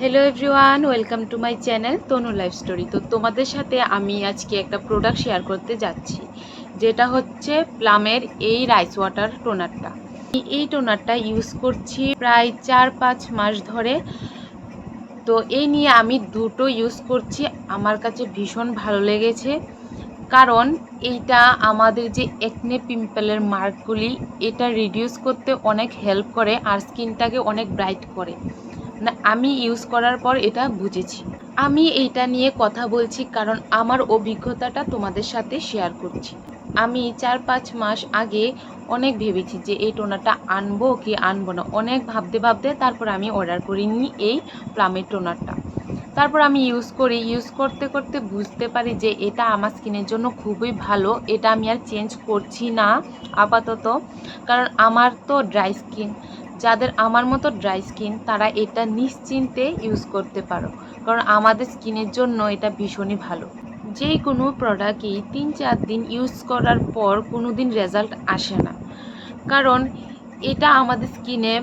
Hello everyone welcome to my channel Tanu life story তো তোমাদের সাথে আমি আজকে একটা প্রোডাক্ট শেয়ার করতে যাচ্ছি, যেটা হচ্ছে প্লামের এই রাইস ওয়াটার টোনারটা এই টোনারটা ইউজ করছি প্রায় চার পাঁচ মাস ধরে। তো এই নিয়ে আমি দুটো ইউজ করছি, আমার কাছে ভীষণ ভালো লেগেছে। কারণ এইটা আমাদের যে একনে পিম্পলের মার্কগুলি এটা রিডিউস করতে অনেক হেল্প করে, আর স্কিনটাকে অনেক ব্রাইট করে। না, আমি ইউজ করার পর এটা বুঝেছি। আমি এইটা নিয়ে কথা বলছি কারণ আমার অভিজ্ঞতাটা তোমাদের সাথে শেয়ার করছি। আমি চার পাঁচ মাস আগে অনেক ভেবেছি যে এই টোনারটা আনব কি আনব না। অনেক ভাবতে ভাবতে তারপর আমি অর্ডার করিনি এই প্লামের টোনারটা। তারপর আমি ইউজ করি ইউজ করতে করতে বুঝতে পারি যে এটা আমার স্কিনের জন্য খুবই ভালো। এটা আমি আর চেঞ্জ করছি না, আপাতত। কারণ আমার তো ড্রাই স্কিন যাদের আমার মতো ড্রাই স্কিন তারা এটা নিশ্চিন্তে ইউজ করতে পারো। কারণ আমাদের স্কিনের জন্য এটা ভীষণই ভালো। যে কোনো প্রোডাক্টই তিন চার দিন ইউজ করার পর কোনো দিন রেজাল্ট আসে না। কারণ এটা আমাদের স্কিনে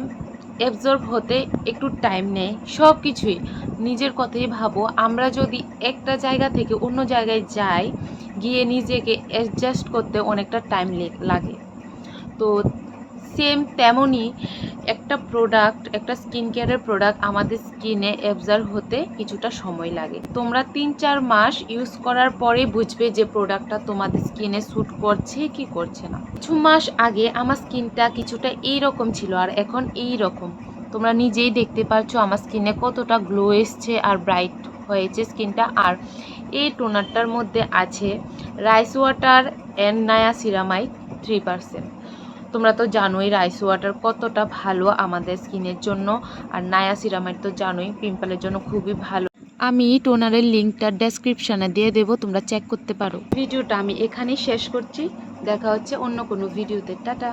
অ্যাবজর্ব হতে একটু টাইম নেয়। সব কিছুই নিজের কথাই ভাবো। আমরা যদি একটা জায়গা থেকে অন্য জায়গায় যাই, গিয়ে নিজেকে অ্যাডজাস্ট করতে অনেকটা টাইম লাগে। তো সেম তেমনই একটা প্রোডাক্ট একটা স্কিন কেয়ারের প্রোডাক্ট আমাদের স্কিনে অ্যাবজার্ভ হতে কিছুটা সময় লাগে। তোমরা তিন চার মাস ইউজ করার পরে বুঝবে যে প্রোডাক্টটা তোমাদের স্কিনে স্যুট করছে কি করছে না। কিছু মাস আগে আমার স্কিনটা কিছুটা এই রকম ছিল আর এখন এই রকম তোমরা নিজেই দেখতে পাচ্ছ আমার স্কিনে কতটা গ্লো এসছে আর ব্রাইট হয়েছে স্কিনটা আর এই টোনারটার মধ্যে আছে রাইস ওয়াটার অ্যান্ড নায়া সিরামাইড থ্রি পারসেন্ট তোমরা তো জানোই রাইস ওয়াটার কতটা ভালো আমাদের স্কিনের জন্য। আর নায়া সিরামের তো জানোই পিম্পলের জন্য খুবই ভালো। আমি টোনারের লিঙ্কটা ডেসক্রিপশানে দিয়ে দেবো, তোমরা চেক করতে পারো। ভিডিওটা আমি এখানেই শেষ করছি। দেখা হচ্ছে অন্য কোনো ভিডিওতে। টাটা।